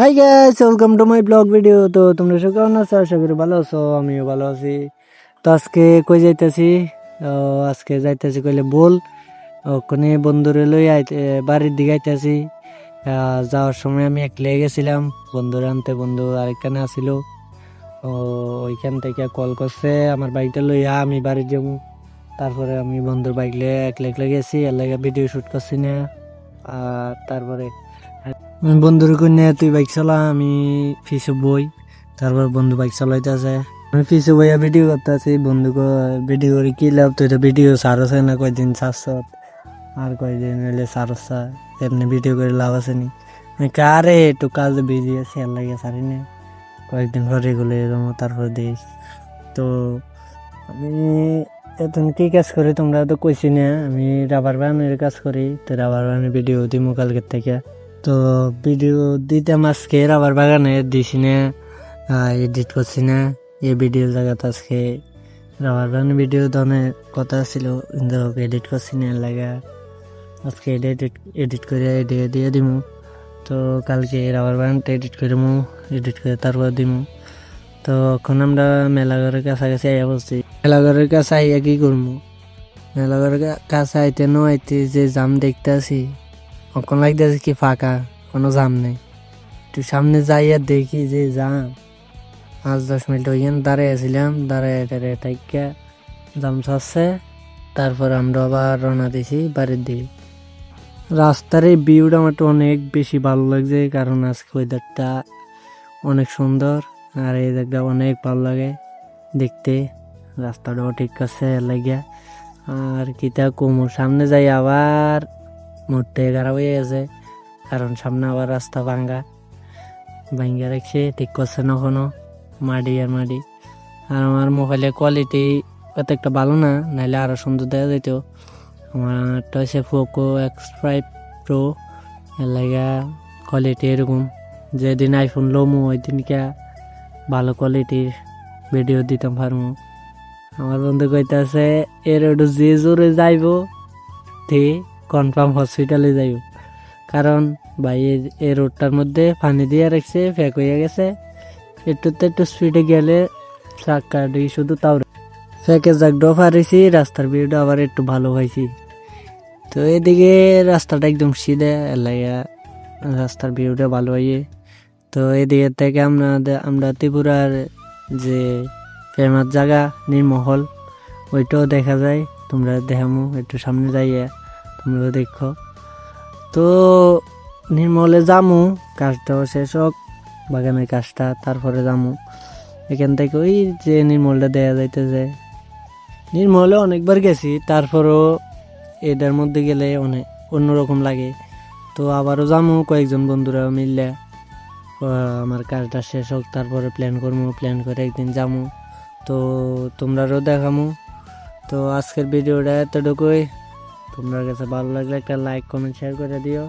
Hi guys welcome to my blog video তো তোমরা সব কেমন আছো? আশা করি ভালো আছো, আমিও ভালো আছি। তো আজকে কই যাইতেছি? আজকে যাইতেছি কইলে বল ওখানে বন্ধুরে লই বাড়ির দিকে আইতেছি। যাওয়ার সময় আমি একলে গেছিলাম। বন্ধুর আনতে বন্ধু আরেকখানে আসিল। ও, ওইখান থেকে কল করছে, আমার বাইকটা লইয়া আমি বাড়ি যাব। তারপরে আমি বন্ধুর বাইক লিয়ে একলে একলে গেছি, এর লাগে ভিডিও শুট করছি না। আর তারপরে আমি বন্ধুর কন্যা, তুই বাইক চালা, আমি ফিসে বই। তারপর বন্ধু বাইক চালাইতেছে। আমি ফিসে বইয়া ভিডিও করতে আছি বন্ধু ভিডিও করে কি লাভ? তুই তো ভিডিও সারছে না কয়দিন সারছ আর কয়দিন হলে সারছ এমনি ভিডিও করে লাভ আছে নি? আমি কারে একটু কাজ বিজি আছে, আর লাগে সারি না। কয়েকদিন পরে গেলে এরকম তারপর দিই তো আমি এখন কি কাজ করি তোমরা তো কইছি না, আমি রাবার বানের কাজ করি। তো রাবার বানের ভিডিও দিমু কালকের থেকে। তো ভিডিও দিতাম আজকে রাবার বাগানে দিছি না এডিট করছি না এই ভিডিও জায়গাতে আজকে রাবার বাগানের ভিডিও ধরনের কথা ছিল। কিন্তু এডিট করছি না লাগা। আজকে এডিট এডিট করে এডিট দিয়ে দিমু। তো কালকে রাবার বাগানটা এডিট করে মু এডিট করে তারপর দিমু। তো এখন আমরা মেলাঘরের কাছাকাছি আইয়া বলছি মেলাঘরের কাছে আইয়া কি করব মেলাঘরের কাছে আইতে নো আইতে যে জাম দেখতে আছি এখন লাগতেছে কি ফাঁকা, কোনো জাম নেই। একটু সামনে যাইয়া দেখি যে জাম। পাঁচ, দশ মিনিট ওইখানে দাঁড়াই আছিলাম দাঁড়ায় দাঁড়ায় থাইকা জাম ছাড়ছে। তারপর আমরা আবার রওনা দিছি বাড়ির দিকে। রাস্তার এই ভিউটা আমার তো অনেক বেশি ভালো লাগছে, কারণ আজকে ওয়েদারটা অনেক সুন্দর, আর এই জায়গাটা অনেক ভালো লাগে দেখতে। রাস্তাটাও ঠিক আছে, লাগিয়া। আর কিতা কমু, সামনে যাই আবার মোটে খারাপ হয়ে গেছে, কারণ সামনে আবার রাস্তা ভাঙ্গা। ভাঙ্গা রাখছে ঠিক করছে না কোনো, মাটি আর মাটি। আর আমার মোবাইলের কোয়ালিটি অত একটা ভালো না, নাহলে আরও সুন্দর দেখা যেত। আমারটা হচ্ছে পোকো এক্স ফাইভ প্রো এর লাগা কোয়ালিটি এরকম। যেদিন আইফোন লোমো ওই দিনকে ভালো কোয়ালিটির ভিডিও দিতাম পারমু আমার বন্ধু কইতাছে এর একটু যে জোরে যাইব, তে কনফার্ম হসপিটালে যাইব। কারণ ভাই এই- রোডটার মধ্যে পানি দিয়ে রাখছে ফেক হয়ে গেছে। একটুতে একটু স্পিডে গেলে দিয়ে শুধু তাও ফেকে জাগডো পারিছি রাস্তার ভিউটা আবার একটু ভালো পাইছি। তো এদিকে রাস্তাটা একদম সিধে এলাকা রাস্তার ভিউটা ভালো হয়ে তো এদিকে থেকে আমরা আমরা ত্রিপুরার যে ফেমাস জায়গা নির্মহল ওইটাও দেখা যায়। তোমরা দেখামো, একটু সামনে যাইয়া। তোমরা দেখো। তো নির্মলে যামু কাজটাও শেষ হোক, বাগানের কাজটা, তারপরে যামু। এখান থেকে ওই যে নির্মলটা দেয়া যাইতেছে। নির্মলে অনেকবার গেছি, তারপরও এটার মধ্যে গেলে অনেক অন্যরকম লাগে। তো আবারও যামু, কয়েকজন বন্ধুরা মিললে আমার কাজটা শেষ হোক, তারপরে প্ল্যান করব প্ল্যান করে একদিন যামু। তো তোমরারও দেখামু। তো আজকের ভিডিওটা এতটুকুই। তোমার কাছে ভালো লাগলে একটা লাইক কমেন্ট শেয়ার করে দিও।